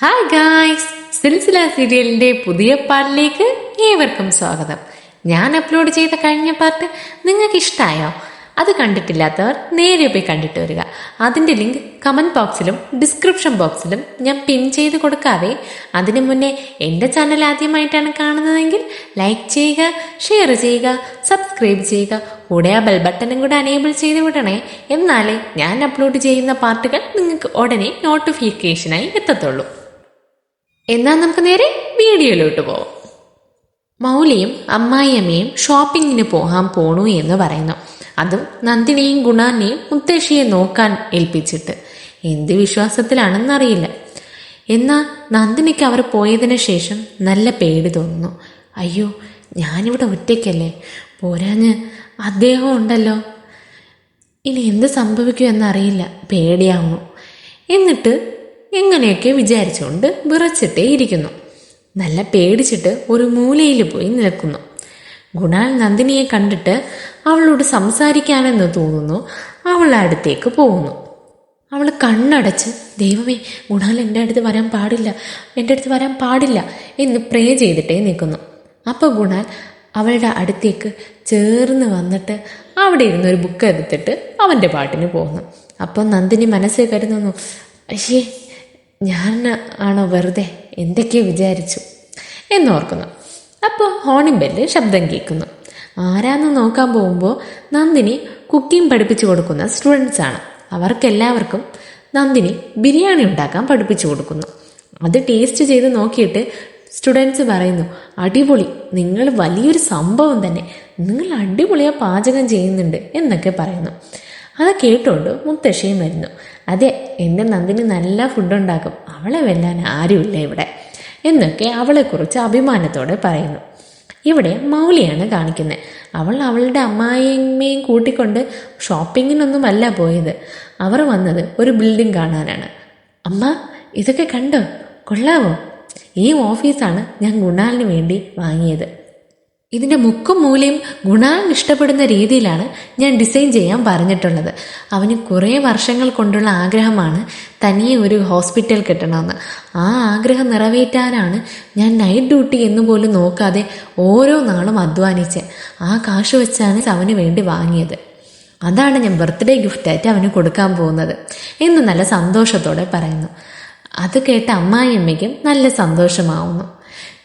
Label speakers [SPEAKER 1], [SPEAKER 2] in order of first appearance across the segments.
[SPEAKER 1] Hi guys Silsila സീരിയലിന്റെ പുതിയ പാർട്ടിലേക്ക് ഏവർക്കും സ്വാഗതം. ഞാൻ അപ്ലോഡ് ചെയ്ത കഴിഞ്ഞ പാർട്ട് നിങ്ങൾക്ക് ഇഷ്ടമായോ അത് കണ്ടിട്ടില്ലാത്തവർ നേരെ പോയി കണ്ടിട്ട് വരിക. അതിന്റെ ലിങ്ക് കമന്റ് ബോക്സിലും ഡിസ്ക്രിപ്ഷൻ ബോക്സിലും ഞാൻ പിൻ ചെയ്ത് കൊടുക്കാവേ. അതിനു മുന്നേ എന്റെ ചാനൽ ആദ്യമായിട്ടാണ് കാണുന്നതെങ്കിൽ ലൈക്ക് ചെയ്യുക ഷെയർ ചെയ്യുക സബ്സ്ക്രൈബ് ചെയ്യുക. കൂടെ ആ ബെൽ ബട്ടണും കൂടെ അനേബിൾ ചെയ്ത് വിടണേ. എന്നാലേ ഞാൻ അപ്ലോഡ് ചെയ്യുന്ന പാർട്ടുകൾ നിങ്ങൾക്ക് ഉടനെ നോട്ടിഫിക്കേഷനായി എത്തത്തുള്ളൂ. എന്നാൽ നമുക്ക് നേരെ വീഡിയോയിലോട്ട് പോവാം. മൗലിയും അമ്മായിയമ്മയും ഷോപ്പിങ്ങിന് പോകാൻ പോണു എന്ന് പറയുന്നു. അതും നന്ദിനിയും ഗുണാനെയും മുത്തശ്ശിയെ നോക്കാൻ ഏൽപ്പിച്ചിട്ട്. എന്ത് വിശ്വാസത്തിലാണെന്നറിയില്ല. എന്നാൽ നന്ദിനിക്ക് അവർ പോയതിനു ശേഷം നല്ല പേടി തോന്നുന്നു. അയ്യോ ഞാനിവിടെ ഒറ്റയ്ക്കല്ലേ? പോരാഞ്ഞ് അദ്ദേഹം ഉണ്ടല്ലോ. ഇനി എന്ത് സംഭവിക്കും എന്നറിയില്ല. പേടിയാവുന്നു. എന്നിട്ട് എങ്ങനെയൊക്കെ വിചാരിച്ചുകൊണ്ട് വിറച്ചിട്ടേ ഇരിക്കുന്നു. നല്ല പേടിച്ചിട്ട് ഒരു മൂലയിൽ പോയി നിൽക്കുന്നു. ഗുണാൽ നന്ദിനിയെ കണ്ടിട്ട് അവളോട് സംസാരിക്കാനെന്ന് തോന്നുന്നു. അവൾ അടുത്തേക്ക് പോകുന്നു. അവൾ കണ്ണടച്ച് ദൈവമേ ഗുണാൽ എന്റെ അടുത്ത് വരാൻ പാടില്ല എന്റെ അടുത്ത് വരാൻ പാടില്ല എന്ന് പ്രേ ചെയ്തിട്ടേ നിൽക്കുന്നു. അപ്പോൾ ഗുണാൽ അവളുടെ അടുത്തേക്ക് ചേർന്ന് വന്നിട്ട് അവിടെ ഇരുന്ന് ഒരു ബുക്ക് എടുത്തിട്ട് അവന്റെ പാട്ടിന് പോകുന്നു. അപ്പോൾ നന്ദിനി മനസ്സിൽ കരുതുന്നു അയ്യേ ഞാൻ ആണോ വെറുതെ എന്തൊക്കെയോ വിചാരിച്ചു എന്നോർക്കുന്നു. അപ്പോൾ ഹോണിംഗ് ബെല്ല് ശബ്ദം കേൾക്കുന്നു. ആരാന്ന് നോക്കാൻ പോകുമ്പോൾ നന്ദിനി കുക്കിംഗ് പഠിപ്പിച്ചു കൊടുക്കുന്ന സ്റ്റുഡൻസ് ആണ്. അവർക്കെല്ലാവർക്കും നന്ദിനി ബിരിയാണി ഉണ്ടാക്കാൻ പഠിപ്പിച്ചു കൊടുക്കുന്നു. അത് ടേസ്റ്റ് ചെയ്ത് നോക്കിയിട്ട് സ്റ്റുഡൻസ് പറയുന്നു അടിപൊളി. നിങ്ങൾ വലിയൊരു സംഭവം തന്നെ. നിങ്ങൾ അടിപൊളിയാ പാചകം ചെയ്യുന്നുണ്ട് എന്നൊക്കെ പറയുന്നു. അത് കേട്ടോണ്ട് മുത്തശ്ശിയും വരുന്നു. അതെ എന്റെ നന്ദിനി നല്ല ഫുഡുണ്ടാക്കും അവളെ വെല്ലാൻ ആരുമില്ല ഇവിടെ എന്നൊക്കെ അവളെക്കുറിച്ച് അഭിമാനത്തോടെ പറയുന്നു. ഇവിടെ മൗലിയാണ് കാണിക്കുന്നത് അവൾ അവളുടെ അമ്മായിയമ്മയും കൂട്ടിക്കൊണ്ട് ഷോപ്പിങ്ങിനൊന്നുമല്ല പോയത്. അവർ വന്നത് ഒരു ബിൽഡിംഗ് കാണാനാണ്. അമ്മ ഇതൊക്കെ കണ്ടോ? കൊള്ളാവോ? ഈ ഓഫീസാണ് ഞാൻ ഗുണാലിന് വേണ്ടി വാങ്ങിയത്. ഇതിന്റെ മുക്കും മൂലയും ഗുണാൻ ഇഷ്ടപ്പെടുന്ന രീതിയിലാണ് ഞാൻ ഡിസൈൻ ചെയ്യാൻ പറഞ്ഞിട്ടുള്ളത്. അവന് കുറേ വർഷങ്ങൾ കൊണ്ടുള്ള ആഗ്രഹമാണ് തനിയെ ഒരു ഹോസ്പിറ്റൽ കിട്ടണമെന്ന്. ആ ആഗ്രഹം നിറവേറ്റാനാണ് ഞാൻ നൈറ്റ് ഡ്യൂട്ടി എന്ന് പോലും നോക്കാതെ ഓരോ നാളും അധ്വാനിച്ച് ആ കാശ് വെച്ചാണ് അവന് വേണ്ടി വാങ്ങിയത്. അതാണ് ഞാൻ ബർത്ത്ഡേ ഗിഫ്റ്റായിട്ട് അവന് കൊടുക്കാൻ പോകുന്നത് എന്ന് നല്ല സന്തോഷത്തോടെ പറയുന്നു. അത് കേട്ട അമ്മായിയമ്മയ്ക്കും നല്ല സന്തോഷമാവുന്നു.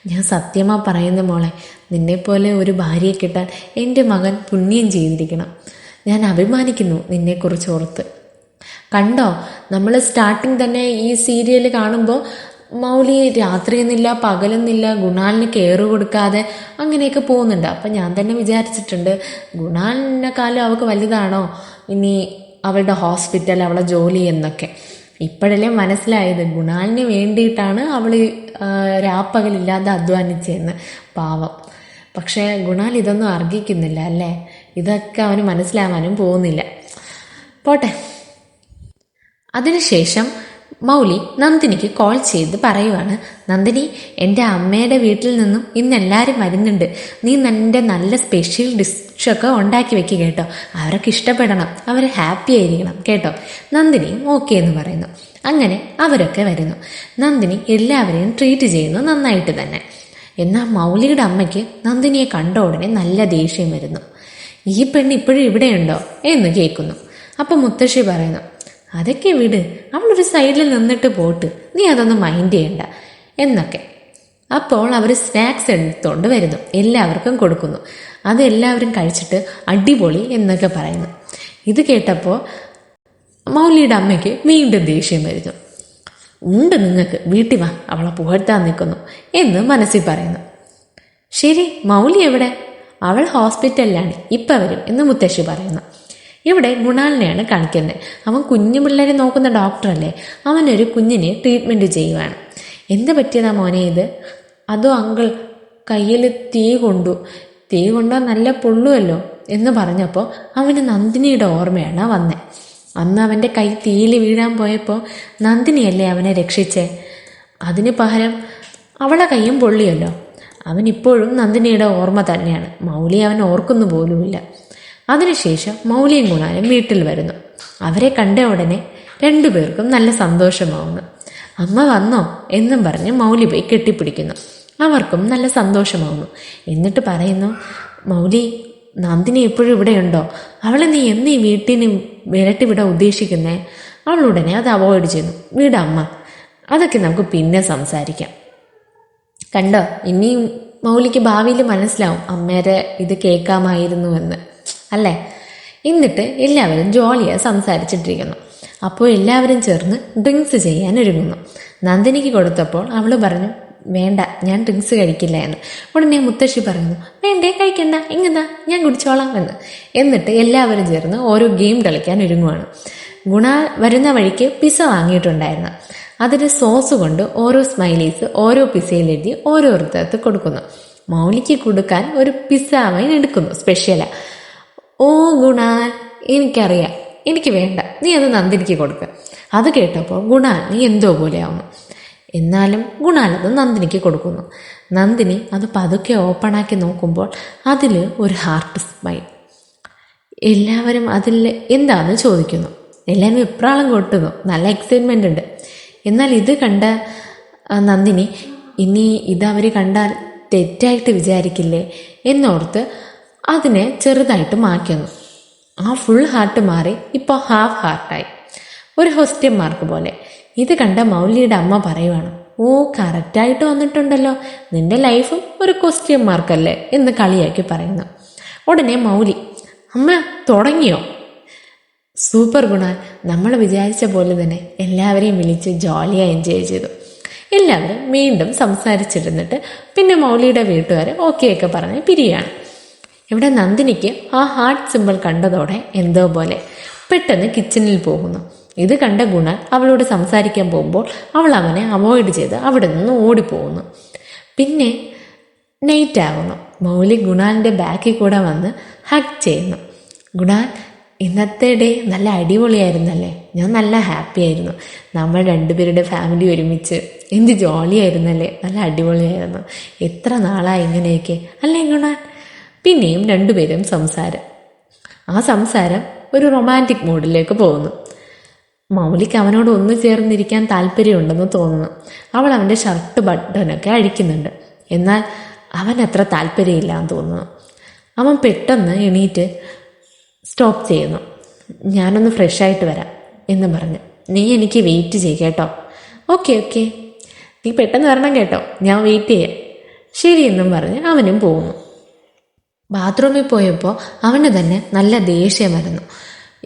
[SPEAKER 1] ഞാൻ സത്യമാ പറയുന്ന മോളെ നിന്നെപ്പോലെ ഒരു ഭാര്യയെ കിട്ടാൻ എന്റെ മകൻ പുണ്യം ചെയ്തിരിക്കണം. ഞാൻ അഭിമാനിക്കുന്നു നിന്നെക്കുറിച്ച് ഓർത്ത്. കണ്ടോ നമ്മൾ സ്റ്റാർട്ടിങ് തന്നെ ഈ സീരിയൽ കാണുമ്പോൾ മൗലി രാത്രിയെന്നില്ല പകലെന്നില്ല ഗുണാലിന് കെയർ കൊടുക്കാതെ അങ്ങനെയൊക്കെ പോകുന്നുണ്ട്. അപ്പം ഞാൻ തന്നെ വിചാരിച്ചിട്ടുണ്ട് ഗുണാലിനെക്കാളും അവൾക്ക് വലുതാണോ? ഇനി അവളുടെ ഹോസ്പിറ്റൽ അവളെ ജോലി എന്നൊക്കെ. ഇപ്പോഴല്ലേ മനസ്സിലായത് ഗുണാലിന് വേണ്ടിയിട്ടാണ് അവൾ രാപ്പകലില്ലാതെ അധ്വാനിച്ചതെന്ന്. പാവം. പക്ഷേ ഗുണാൽ ഇതൊന്നും അർഹിക്കുന്നില്ല അല്ലേ? ഇതൊക്കെ അവന് മനസ്സിലാവാനും പോകുന്നില്ല. പോട്ടെ. അതിനുശേഷം മൗലി നന്ദിനിക്ക് കോൾ ചെയ്ത് പറയുവാണ് നന്ദിനി എന്റെ അമ്മയുടെ വീട്ടിൽ നിന്നും ഇന്ന് എല്ലാവരും വരുന്നുണ്ട്. നീ എന്റെ നല്ല സ്പെഷ്യൽ ഡിഷൊക്കെ ഉണ്ടാക്കി വെക്കുക കേട്ടോ. അവരൊക്കെ ഇഷ്ടപ്പെടണം. അവർ ഹാപ്പി ആയിരിക്കണം കേട്ടോ. നന്ദിനിയും ഓക്കെ എന്ന് പറയുന്നു. അങ്ങനെ അവരൊക്കെ വരുന്നു. നന്ദിനി എല്ലാവരെയും ട്രീറ്റ് ചെയ്യുന്നു നന്നായിട്ട് തന്നെ. എന്നാൽ മൗലിയുടെ അമ്മയ്ക്ക് നന്ദിനിയെ കണ്ട ഉടനെ നല്ല ദേഷ്യം വരുന്നു. ഈ പെണ്ണ് ഇപ്പോഴും ഇവിടെയുണ്ടോ? എന്ന് കേൾക്കുന്നു. അപ്പം മുത്തശ്ശി പറയുന്നു അതൊക്കെ വിട്. അവളൊരു സൈഡിൽ നിന്നിട്ട് പോട്ട്. നീ അതൊന്നും മൈൻഡ് ചെയ്യണ്ട. എന്നൊക്കെ. അപ്പോൾ അവർ സ്നാക്സ് എടുത്തുകൊണ്ട് വരുന്നു. എല്ലാവർക്കും കൊടുക്കുന്നു. അത് എല്ലാവരും കഴിച്ചിട്ട് അടിപൊളി എന്നൊക്കെ പറയുന്നു. ഇത് കേട്ടപ്പോൾ മൗലിയുടെ അമ്മയ്ക്ക് വീണ്ടും ദേഷ്യം വരുന്നു. ഉണ്ട് നിങ്ങൾക്ക് വീട്ടിൽ വാ. അവളെ പുകഴ്ത്താൻ നിൽക്കുന്നു. എന്ന് മനസ്സിൽ പറയുന്നു. ശരി മൗലി എവിടെ? അവൾ ഹോസ്പിറ്റലിലാണ്. ഇപ്പം വരും എന്ന് മുത്തശ്ശി പറയുന്നു. ഇവിടെ ഗുണാലിനെയാണ് കാണിക്കുന്നത്. അവൻ കുഞ്ഞു പിള്ളേരെ നോക്കുന്ന ഡോക്ടറല്ലേ അവനൊരു കുഞ്ഞിനെ ട്രീറ്റ്മെന്റ് ചെയ്യുവാണ്. എന്ത് പറ്റിയതാ മോനെ ഇത്? അതോ അങ്കിൾ കയ്യിൽ തീ കൊണ്ടു. തീ കൊണ്ടാൽ നല്ല പൊള്ളുമല്ലോ എന്ന് പറഞ്ഞപ്പോൾ അവന് നന്ദിനിയുടെ ഓർമ്മയാണ് വന്നത് അന്ന് അവന്റെ കൈ തീയിൽ വീഴാൻ പോയപ്പോൾ നന്ദിനിയല്ലേ അവനെ രക്ഷിച്ചേ? അതിന് പകരം അവളെ കൈയും പൊള്ളിയല്ലോ. അവൻ ഇപ്പോഴും നന്ദിനിയുടെ ഓർമ്മ തന്നെയാണ്. മൗലി അവൻ ഓർക്കുന്നു പോലുമില്ല. അതിനുശേഷം മൗലിയും ഗുണാനും വീട്ടിൽ വരുന്നു. അവരെ കണ്ട ഉടനെ രണ്ടുപേർക്കും നല്ല സന്തോഷമാവുന്നു. അമ്മ വന്നോ എന്നും പറഞ്ഞ് മൗലി പോയി കെട്ടിപ്പിടിക്കുന്നു. അവർക്കും നല്ല സന്തോഷമാവുന്നു. എന്നിട്ട് പറയുന്നു മൗലി നന്ദിനി ഇപ്പോഴും ഇവിടെയുണ്ടോ? അവളെ നീ എന്നീ വീട്ടിന് വിരട്ടി വിടാൻ ഉദ്ദേശിക്കുന്നേ? അവൾ ഉടനെ അത് അവോയ്ഡ് ചെയ്യുന്നു വീടമ്മ അതൊക്കെ നമുക്ക് പിന്നെ സംസാരിക്കാം. കണ്ടോ? ഇനിയും മൗലിക്ക് ഭാവിയിൽ മനസ്സിലാവും അമ്മേരെ ഇത് കേൾക്കാമായിരുന്നു എന്ന്. അല്ലേ? എന്നിട്ട് എല്ലാവരും ജോളിയായി സംസാരിച്ചിട്ടിരിക്കുന്നു. അപ്പോൾ എല്ലാവരും ചേർന്ന് ഡ്രിങ്ക്സ് ചെയ്യാൻ ഒരുങ്ങുന്നു. നന്ദിനിക്ക് കൊടുത്തപ്പോൾ അവൾ പറഞ്ഞു വേണ്ട ഞാൻ ഡ്രിങ്ക്സ് കഴിക്കില്ല എന്ന് ഉടനെ മുത്തശ്ശി പറയുന്നു വേണ്ടേ കഴിക്കണ്ട ഇങ്ങന ഞാൻ കുടിച്ചോളാം എന്ന്. എന്നിട്ട് എല്ലാവരും ചേർന്ന് ഓരോ ഗെയിം കളിക്കാൻ ഒരുങ്ങുവാണ്. ഗുണ വരുന്ന വഴിക്ക് പിസ വാങ്ങിയിട്ടുണ്ടായിരുന്നു. അതിന് സോസ് കൊണ്ട് ഓരോ സ്മൈലീസ് ഓരോ പിസയിൽ എഴുതി ഓരോരുത്തർക്ക് കൊടുക്കുന്നു. മൗലിക്ക് കൊടുക്കാൻ ഒരു പിസ്സ അവൻ എടുക്കുന്നു സ്പെഷ്യലാ ഓ ഗുണ എനിക്കറിയാം. എനിക്ക് വേണ്ട. നീ അത് നന്ദിനിക്ക് കൊടുക്കുക അത് കേട്ടപ്പോൾ ഗുണ നീ എന്തോ പോലെയാവുന്നു. എന്നാലും ഗുണാലത് നന്ദിനിക്ക് കൊടുക്കുന്നു. നന്ദിനി അത് പതുക്കെ ഓപ്പണാക്കി നോക്കുമ്പോൾ അതിൽ ഒരു ഹാർട്ട് സ്മൈൽ എല്ലാവരും അതിൽ എന്താണെന്ന് ചോദിക്കുന്നു. എല്ലാവരും എപ്രാളം കൊട്ടുന്നു. നല്ല എക്സൈറ്റ്മെന്റ് ഉണ്ട്. എന്നാൽ ഇത് കണ്ട നന്ദിനി ഇനി ഇതവർ കണ്ടാൽ തെറ്റായിട്ട് വിചാരിക്കില്ലേ? എന്നോർത്ത് അതിനെ ചെറുതായിട്ട് മാറ്റുന്നു ആ ഫുൾ ഹാർട്ട് മാറി ഇപ്പോൾ ഹാഫ് ഹാർട്ടായി ഒരു ഹോസ്റ്റ്യന്മാർക്ക് പോലെ. ഇത് കണ്ട മൗലിയുടെ അമ്മ പറയുവാണ് ഓ കറക്റ്റായിട്ട് വന്നിട്ടുണ്ടല്ലോ. നിന്റെ ലൈഫും ഒരു ക്വസ്റ്റ്യൻ മാർക്കല്ലേ എന്ന് കളിയാക്കി പറയുന്നു. ഉടനെ മൗലി അമ്മ തുടങ്ങിയോ? സൂപ്പർ ഗുണ നമ്മൾ വിചാരിച്ച പോലെ തന്നെ എല്ലാവരെയും വിളിച്ച് ജോളിയായി എൻജോയ് ചെയ്തു. എല്ലാവരും വീണ്ടും സംസാരിച്ചിരുന്നിട്ട് പിന്നെ മൗലിയുടെ വീട്ടുകാർ ഓക്കെ ഒക്കെ പറഞ്ഞ് പിരിയാണ് ഇവിടെ നന്ദിനിക്ക് ആ ഹാർട്ട് സിമ്പിൾ കണ്ടതോടെ എന്തോ പോലെ പെട്ടെന്ന് കിച്ചണിൽ പോകുന്നു. ഇത് കണ്ട ഗുണ അവളോട് സംസാരിക്കാൻ പോകുമ്പോൾ അവൾ അവനെ അവോയ്ഡ് ചെയ്ത് അവിടെ നിന്ന് ഓടിപ്പോകുന്നു. പിന്നെ നൈറ്റ് ആകുന്നു മൗലി ഗുണാലിന്റെ ബാക്കിൽ കൂടെ വന്ന് ഹഗ് ചെയ്യുന്നു. ഗുണാൽ ഇന്നത്തെ ഡേ നല്ല അടിപൊളിയായിരുന്നല്ലേ? ഞാൻ നല്ല ഹാപ്പി ആയിരുന്നു. നമ്മൾ രണ്ടുപേരുടെ ഫാമിലി ഒരുമിച്ച് എന്ത് ജോളിയായിരുന്നല്ലേ നല്ല അടിപൊളിയായിരുന്നു. എത്ര നാളായി ഇങ്ങനെയൊക്കെ? അല്ലേ ഗുണാൽ? പിന്നെയും രണ്ടുപേരും സംസാരം. ആ സംസാരം ഒരു റൊമാന്റിക് മൂഡിലേക്ക് പോകുന്നു. മൗലിക്ക് അവനോട് ഒന്നു ചേർന്നിരിക്കാൻ താല്പര്യമുണ്ടെന്ന് തോന്നുന്നു. അവൾ അവന്റെ ഷർട്ട് ബട്ടനൊക്കെ അഴിക്കുന്നുണ്ട്. എന്നാൽ അവൻ അത്ര താല്പര്യമില്ല എന്ന് തോന്നുന്നു. അവൻ പെട്ടെന്ന് എണീറ്റ് സ്റ്റോപ്പ് ചെയ്യുന്നു. ഞാനൊന്ന് ഫ്രഷ് ആയിട്ട് വരാം എന്ന് പറഞ്ഞു. നീ എനിക്ക് വെയിറ്റ് ചെയ്യ കേട്ടോ. ഓക്കെ ഓക്കെ നീ പെട്ടെന്ന് വരണം കേട്ടോ. ഞാൻ വെയിറ്റ് ചെയ്യാം. ശരി എന്നും പറഞ്ഞ് അവനും പോകുന്നു. ബാത്റൂമിൽ പോയപ്പോൾ അവന് തന്നെ നല്ല ദേഷ്യം വരുന്നു.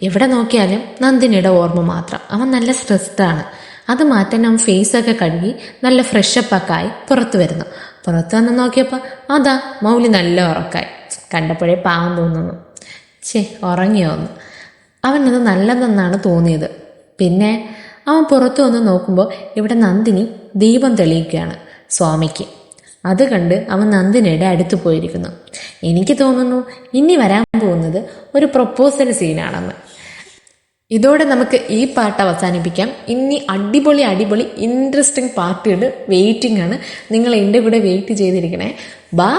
[SPEAKER 1] എവിടെ നോക്കിയാലും നന്ദിനിയുടെ ഓർമ്മ മാത്രം. അവൻ നല്ല സ്ട്രെസ്ഡാണ് അത് മാറ്റാൻ അവൻ ഫേസൊക്കെ കഴുകി നല്ല ഫ്രഷപ്പൊക്കെ ആയി പുറത്തു വരുന്നു. പുറത്ത് വന്ന് നോക്കിയപ്പോൾ അതാ മൗലി നല്ല ഉറക്കായി. കണ്ടപ്പോഴേ പാവം തോന്നുന്നു. ഉറങ്ങിയോ അവൻ അവനത് നല്ലതെന്നാണ് തോന്നിയത്. പിന്നെ അവൻ പുറത്തു വന്ന് നോക്കുമ്പോൾ ഇവിടെ നന്ദിനി ദീപം തെളിയിക്കുകയാണ് സ്വാമിക്ക്. അത് കണ്ട് അവൻ നന്ദിനിയുടെ അടുത്ത് പോയിരിക്കുന്നു. എനിക്ക് തോന്നുന്നു ഇനി വരാൻ പോകുന്നത് ഒരു പ്രൊപ്പോസൽ സീനാണെന്ന്. ഇതോടെ നമുക്ക് ഈ പാട്ട് അവസാനിപ്പിക്കാം. ഇനി അടിപൊളി അടിപൊളി ഇൻട്രസ്റ്റിംഗ് പാർട്ടിയുടെ വെയിറ്റിംഗ് ആണ്. നിങ്ങൾ എന്റെ കൂടെ വെയിറ്റ് ചെയ്തിരിക്കണേ. ബാ